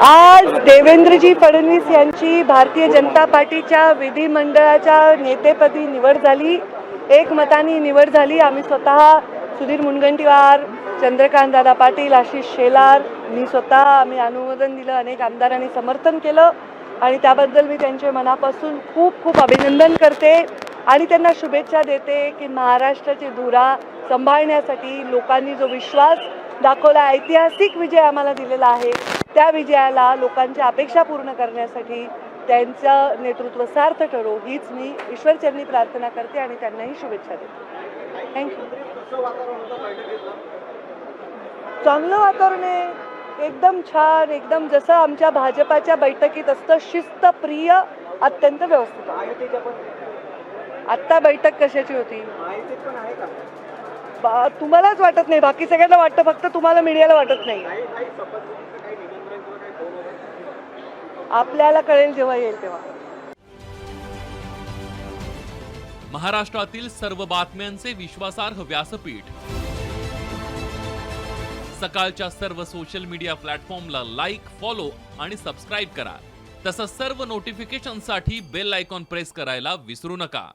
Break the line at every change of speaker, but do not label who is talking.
आज देवेंद्रजी फडणवीस यांची भारतीय जनता पार्टीच्या विधिमंडळाच्या नेतेपदी निवड झाली. एकमताने निवड झाली. आम्ही स्वतः सुधीर मुनगंटीवार चंद्रकांत दादा पाटील आशिष शेलार मी स्वतः आम्ही अनुमोदन दिलं अनेक आमदारांनी समर्थन केलं आणि त्याबद्दल मी त्यांचे मनापासून खूप खूप अभिनंदन करते आणि त्यांना शुभेच्छा देते की महाराष्ट्राची धुरा सांभाळण्यासाठी लोकांनी जो विश्वास दाखवला ऐतिहासिक विजय आम्हाला दिलेला आहे त्या विजयाला लोकांच्या अपेक्षा पूर्ण करण्यासाठी त्यांचं नेतृत्व सार्थ ठरो हीच मी ईश्वरचरणी प्रार्थना करते आणि त्यांनाही शुभेच्छा देते. थँक्यू चांगलं वातावरण आहे. एकदम छान एकदम जसं आमच्या भाजपाच्या बैठकीत असतं शिस्तप्रिय अत्यंत व्यवस्थित. आत्ता बैठक कशाची होती? तुम्हालाच वाटत नाही. बाकी सगळ्यांना वाटतं फक्त तुम्हाला मीडियाला वाटत नाही. आपल्याला कळेल जेव्हा येईल तेव्हा.
महाराष्ट्रातील सर्व बातम्यांचे विश्वासार्ह व्यासपीठ. सकाळच्या सर्व सोशल मीडिया प्लॅटफॉर्मला लाईक फॉलो आणि सबस्क्राईब करा. तसंच सर्व नोटिफिकेशनसाठी बेल आयकॉन प्रेस करायला विसरू नका.